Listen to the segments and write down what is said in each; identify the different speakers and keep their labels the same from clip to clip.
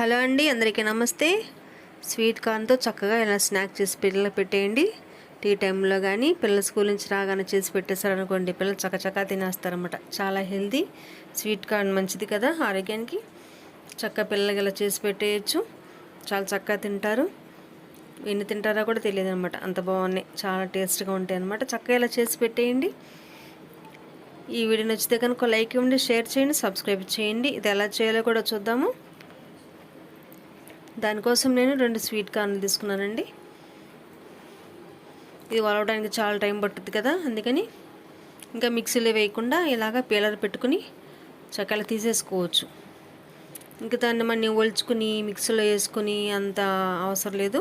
Speaker 1: Hello అండి అందరికీ నమస్తే. స్వీట్ కార్న్తో చక్కగా ఇలా స్నాక్ చేసి పిల్లలకు పెట్టేయండి. టీ టైంలో కానీ పిల్లల స్కూల్ నుంచి రాగానే చేసి పెట్టేశారనుకోండి పిల్లలు చకచకా తినేస్తారు అనమాట చాలా హెల్తీ. స్వీట్ కార్న్ మంచిది కదా ఆరోగ్యానికి. చక్క పిల్లలకి ఇలా చేసి పెట్టేయచ్చు. చాలా చక్కగా తింటారు. ఎన్ని తింటారో కూడా తెలియదు అనమాట అంత బాగున్నాయి. చాలా టేస్ట్గా ఉంటాయి అనమాట చక్కగా ఇలా చేసి పెట్టేయండి. ఈ వీడియో నచ్చితే కనుక లైక్ ఇవ్వండి షేర్ చేయండి సబ్స్క్రైబ్ చేయండి. ఇది ఎలా చేయాలో కూడా చూద్దాము. దానికోసం నేను రెండు స్వీట్ కార్న్లు తీసుకున్నానండి. ఇది వలవడానికి చాలా టైం పట్టుద్ది కదా అందుకని ఇంకా మిక్సీలో వేయకుండా ఇలాగ పీలర్ పెట్టుకుని చక్కగా తీసేసుకోవచ్చు. ఇంకా దాన్ని మనం ఒలుచుకుని మిక్సీలో వేసుకుని అంత అవసరం లేదు.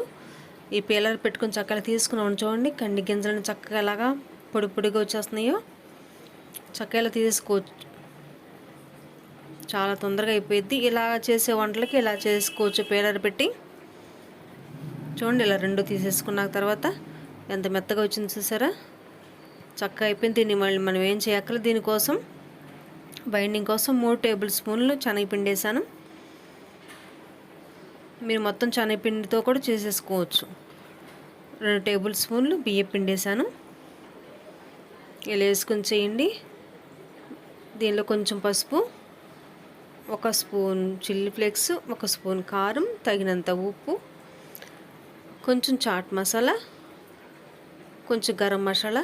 Speaker 1: ఈ పీలర్ పెట్టుకుని చక్కగా తీసుకున్నాం చూడండి కండి గింజలను చక్కగా ఎలాగా పొడి పొడిగా వచ్చేస్తున్నాయో చక్కగా తీసుకోవచ్చు చాలా తొందరగా అయిపోయింది ఇలా చేసే వంటలకి ఇలా చేసుకోవచ్చు. పేలర్ పెట్టి చూడండి ఇలా రెండు తీసేసుకున్న తర్వాత ఎంత మెత్తగా వచ్చింది చూసారా? చక్కగా అయిపోయింది. దీన్ని మళ్ళీ మనం ఏం చేయక్కర్లేదు. దీనికోసం బైండింగ్ కోసం మూడు టేబుల్ స్పూన్లు శనగపిండి వేసాను. మీరు మొత్తం శనగపిండితో కూడా చేసేసుకోవచ్చు. రెండు టేబుల్ స్పూన్లు బియ్య పిండి వేసాను. ఇలా వేసుకొని చేయండి. దీనిలో కొంచెం పసుపు ఒక స్పూన్ చిల్లీ ఫ్లేక్స్ ఒక స్పూన్ కారం తగినంత ఉప్పు కొంచెం చాట్ మసాలా కొంచెం గరం మసాలా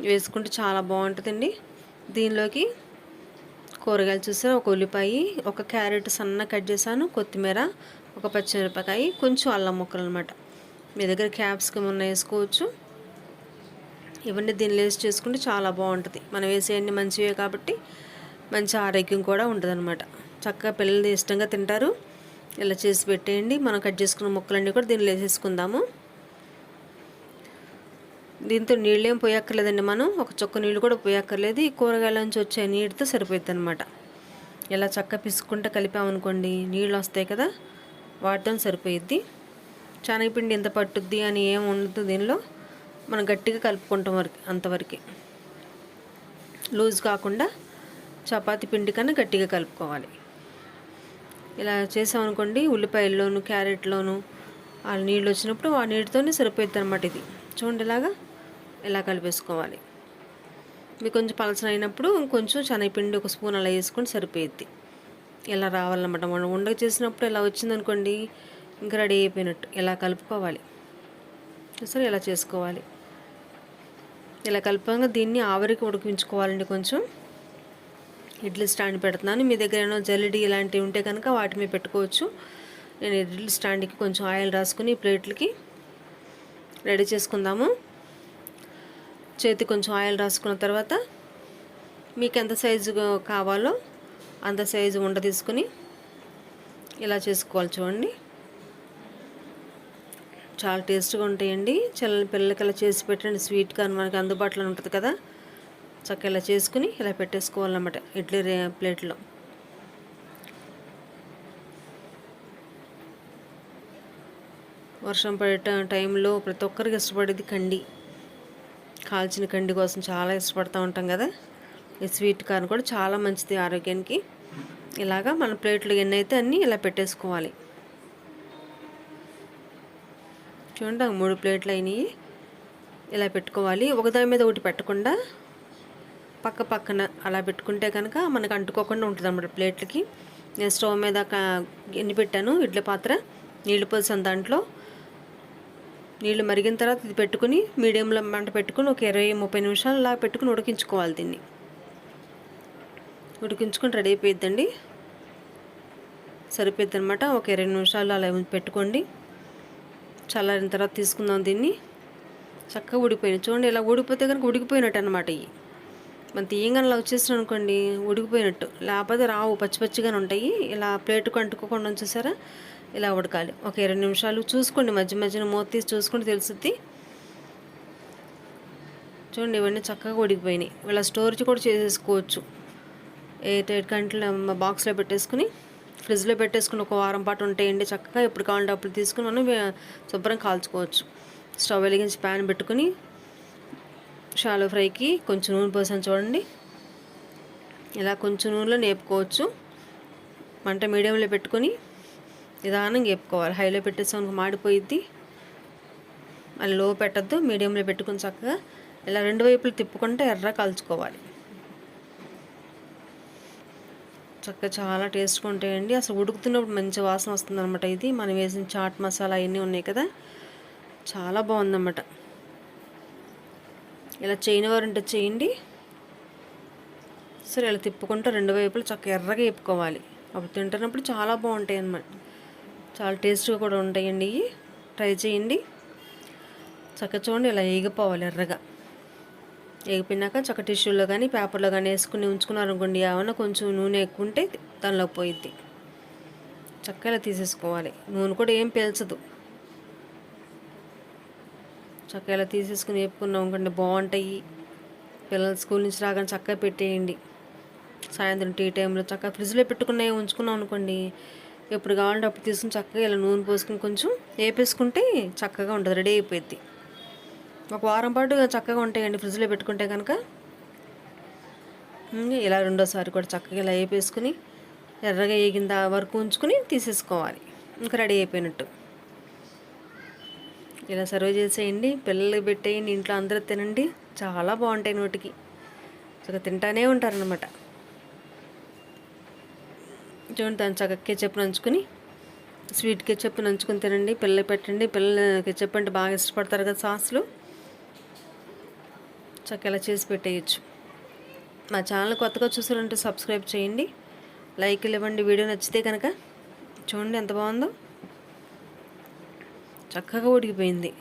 Speaker 1: వేసుకుంటే చాలా బాగుంటుందండి. దీనిలోకి కూరగాయలు చూసారా? ఒక ఉల్లిపాయ ఒక క్యారెట్ సన్న కట్ చేశాను కొత్తిమీర ఒక పచ్చిమిరపకాయ కొంచెం అల్లం ముక్కలు అనమాట మీ దగ్గర క్యాప్సికమ్ ఉన్న వేసుకోవచ్చు. ఇవన్నీ దీనిలో వేసి చేసుకుంటే చాలా బాగుంటుంది. మనం వేసేయండి మంచివే కాబట్టి మంచి ఆరోగ్యం కూడా ఉంటుంది అనమాట చక్కగా పిల్లలు ఇష్టంగా తింటారు. ఇలా చేసి పెట్టేయండి. మనం కట్ చేసుకున్న ముక్కలన్నీ కూడా దీనిలో వేసేసుకుందాము. దీంతో నీళ్ళేం పోయక్కర్లేదండి మనం. ఒక చొక్క నీళ్ళు కూడా పోయక్కర్లేదు. ఈ కూరగాయల నుంచి వచ్చే నీటితో సరిపోతుంది అనమాట ఇలా చక్క పిసుకుంటే కలిపామనుకోండి నీళ్ళు వస్తాయి కదా వాటితో సరిపోయిద్ది. శనగపిండి ఎంత పట్టుద్ది అని ఏం ఉండదు దీనిలో. మనం గట్టిగా కలుపుకుంటాం వరకు అంతవరకు. లూజ్ కాకుండా చపాతి పిండి కన్నా గట్టిగా కలుపుకోవాలి. ఇలా చేసామనుకోండి ఉల్లిపాయల్లోను క్యారెట్లోను ఆ నీళ్ళు వచ్చినప్పుడు ఆ నీటితోనే సరిపోద్ది అనమాట ఇది. చూడండి ఇలాగా ఇలా కలిపేసుకోవాలి. మీకు కొంచెం పలసన అయినప్పుడు ఇంకొంచెం శనగపిండి ఒక స్పూన్ అలా వేసుకొని సరిపోయిద్ది. ఇలా రావాలన్నమాట. మనం ఉండగ చేసినప్పుడు ఇలా వచ్చిందనుకోండి ఇంకా రెడీ అయిపోయినట్టు ఇలా కలుపుకోవాలి. సరే ఇలా చేసుకోవాలి. ఇలా కలుపంగా దీన్ని ఆవిరికి ఉడికించుకోవాలండి కొంచెం. ఇడ్లీ స్టాండ్ పెడుతున్నాను. మీ దగ్గర ఏమైనా జల్లెడి ఇలాంటివి ఉంటే కనుక వాటి మీద పెట్టుకోవచ్చు. నేను ఇడ్లీ స్టాండ్కి కొంచెం ఆయిల్ రాసుకుని ప్లేట్లకి రెడీ చేసుకుందాము. చేతి కొంచెం ఆయిల్ రాసుకున్న తర్వాత మీకు ఎంత సైజు కావాలో అంత సైజు ఉండ తీసుకుని ఇలా చేసుకోవాలి చూడండి. చాలా టేస్ట్గా ఉంటాయండి. చిన్న పిల్లలకి ఇలా చేసి పెట్టండి. స్వీట్ కానీ మనకి అందుబాటులో ఉంటుంది కదా. చక్క ఇలా చేసుకుని ఇలా పెట్టేసుకోవాలన్నమాట ఇడ్లీ రే ప్లేట్లో. వర్షం పడే టైంలో ప్రతి ఒక్కరికి ఇష్టపడేది కండి. కాల్చిన కండి కోసం చాలా ఇష్టపడుతూ ఉంటాం కదా. ఈ స్వీట్ కార్న్ కూడా చాలా మంచిది ఆరోగ్యానికి. ఇలాగా మన ప్లేట్లు ఎన్ని అయితే అన్నీ ఇలా పెట్టేసుకోవాలి. చూడండి మూడు ప్లేట్లు అయినాయి. ఇలా పెట్టుకోవాలి. ఒకదాని మీద ఒకటి పెట్టకుండా పక్క పక్కన అలా పెట్టుకుంటే కనుక మనకు అంటుకోకుండా ఉంటుంది అన్నమాట ప్లేట్లకి. నేను స్టవ్ మీద ఎన్ని పెట్టాను ఇడ్ల పాత్ర నీళ్ళు పోసాను దాంట్లో. నీళ్ళు మరిగిన తర్వాత ఇది పెట్టుకుని మీడియంలో మంట పెట్టుకుని ఒక ఇరవై ముప్పై నిమిషాలు అలా పెట్టుకుని ఉడికించుకోవాలి దీన్ని. ఉడికించుకొని రెడీ అయిపోయిద్దండి. సరిపోద్ది అనమాట ఒక ఇరవై నిమిషాలు అలా పెట్టుకోండి. చల్లారిన తర్వాత తీసుకుందాం దీన్ని. చక్కగా ఊడిపోయినాయి. చూడండి ఇలా ఊడిపోతే కనుక ఉడికిపోయినట్టు అనమాట ఇవి. మనం తీయంగా అలా వచ్చేసిన అనుకోండి ఉడికిపోయినట్టు. లేకపోతే రావు పచ్చి పచ్చిగానే ఉంటాయి. ఇలా ప్లేట్కు అంటుకోకుండా చూసారా ఇలా ఉడకాలి. ఒక ఇరవై నిమిషాలు చూసుకోండి. మధ్య మధ్యన మూత తీసి చూసుకుంటే తెలుస్తుంది చూడండి ఇవన్నీ చక్కగా ఉడికిపోయినాయి. ఇలా స్టోరేజ్ కూడా చేసేసుకోవచ్చు. ఎయిట్ ఎయిట్ గంటల బాక్స్లో పెట్టేసుకుని ఫ్రిడ్జ్లో పెట్టేసుకుని ఒక వారం పాటు ఉంటాయండి చక్కగా. ఎప్పుడు కావాలంటే అప్పుడు తీసుకుని మనం శుభ్రం కాల్చుకోవచ్చు. స్టవ్ వెలిగించి ప్యాన్ పెట్టుకుని షాలో ఫ్రైకి కొంచెం నూనె పోసాను చూడండి. ఇలా కొంచెం నూనెలో నేపుకోవచ్చు. మంట మీడియంలో పెట్టుకొని నిదానంగా వేపుకోవాలి. హైలో పెట్టేసాం మాడిపోయిద్ది. మళ్ళీ లో పెట్టద్దు మీడియంలో పెట్టుకుని చక్కగా ఇలా రెండు వైపులు తిప్పుకుంటే ఎర్ర కాల్చుకోవాలి. చక్కగా చాలా టేస్ట్గా ఉంటాయండి. అసలు ఉడుకుతున్నప్పుడు మంచి వాసన వస్తుందన్నమాట ఇది. మనం వేసిన చాట్ మసాలా అవన్నీ ఉన్నాయి కదా. చాలా బాగుందన్నమాట. ఇలా చేయని వారు ఉంటే చేయండి. సరే ఇలా తిప్పుకుంటూ రెండు వైపులు చక్కగా ఎర్రగా వేపుకోవాలి. అప్పుడు తింటున్నప్పుడు చాలా బాగుంటాయి అన్నమాట. చాలా టేస్ట్గా కూడా ఉంటాయండి ఇవి. ట్రై చేయండి. చక్కగా చూడండి ఇలా వేగిపోవాలి ఎర్రగా. వేగిపోయినాక చక్క టిష్యూలో కానీ పేపర్లో కానీ వేసుకుని ఉంచుకున్నారనుకోండి ఏమన్నా కొంచెం నూనె ఎక్కువ ఉంటే దానిలో పోయిద్ది. చక్కగా తీసేసుకోవాలి. నూనె కూడా ఏం పీల్చదు. చక్కగా ఇలా తీసేసుకుని వేపుకున్నాం అనుకోండి బాగుంటాయి. పిల్లలు స్కూల్ నుంచి రాగానే చక్కగా పెట్టేయండి. సాయంత్రం టీ టైంలో చక్కగా ఫ్రిడ్జ్లో పెట్టుకున్నాయి ఉంచుకున్నాం అనుకోండి. ఎప్పుడు కావాలంటే అప్పుడు తీసుకుని చక్కగా ఇలా నూనె పోసుకుని కొంచెం వేపేసుకుంటే చక్కగా ఉంటుంది రెడీ అయిపోయింది ఒక వారం పాటు చక్కగా ఉంటాయండి ఫ్రిడ్జ్లో పెట్టుకుంటే కనుక. ఇలా రెండోసారి కూడా చక్కగా ఇలా వేపేసుకుని ఎర్రగా వేగిన వరకు ఉంచుకుని తీసేసుకోవాలి. ఇంకా రెడీ అయిపోయినట్టు. ఇలా సర్వ్ చేసేయండి. పిల్లలకి పెట్టేయండి. ఇంట్లో అందరూ తినండి. చాలా బాగుంటాయి నోటికి. చక్కగా తింటానే ఉంటారనమాట చూడండి దాని చక్కగా కెచ్చప్ నంచుకుని స్వీట్ కెచ్చప్ నంచుకుని తినండి. పిల్లలు పెట్టండి. పిల్లలు కెచ్చప్ అంటే బాగా ఇష్టపడతారు కదా సాస్లు. చక్కగా చేసి పెట్టేయచ్చు. మా ఛానల్ కొత్తగా చూసారంటే సబ్స్క్రైబ్ చేయండి. లైక్లు ఇవ్వండి. వీడియో నచ్చితే కనుక చూడండి ఎంత బాగుందో. చక్కగా ఉడికిపోయింది.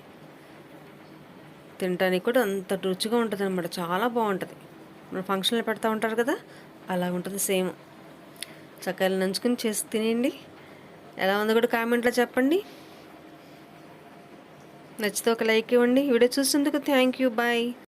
Speaker 1: తినడానికి కూడా అంత రుచిగా ఉంటుంది అనమాట చాలా బాగుంటుంది. మన ఫంక్షన్లో పెడతా ఉంటారు కదా అలా ఉంటుంది సేమ్. చక్కగా నంచుకుని చేసి తినేయండి. ఎలా ఉందో కూడా కామెంట్లో చెప్పండి. నచ్చితే ఒక లైక్ ఇవ్వండి. వీడియో చూసినందుకు థ్యాంక్ యూ. బాయ్.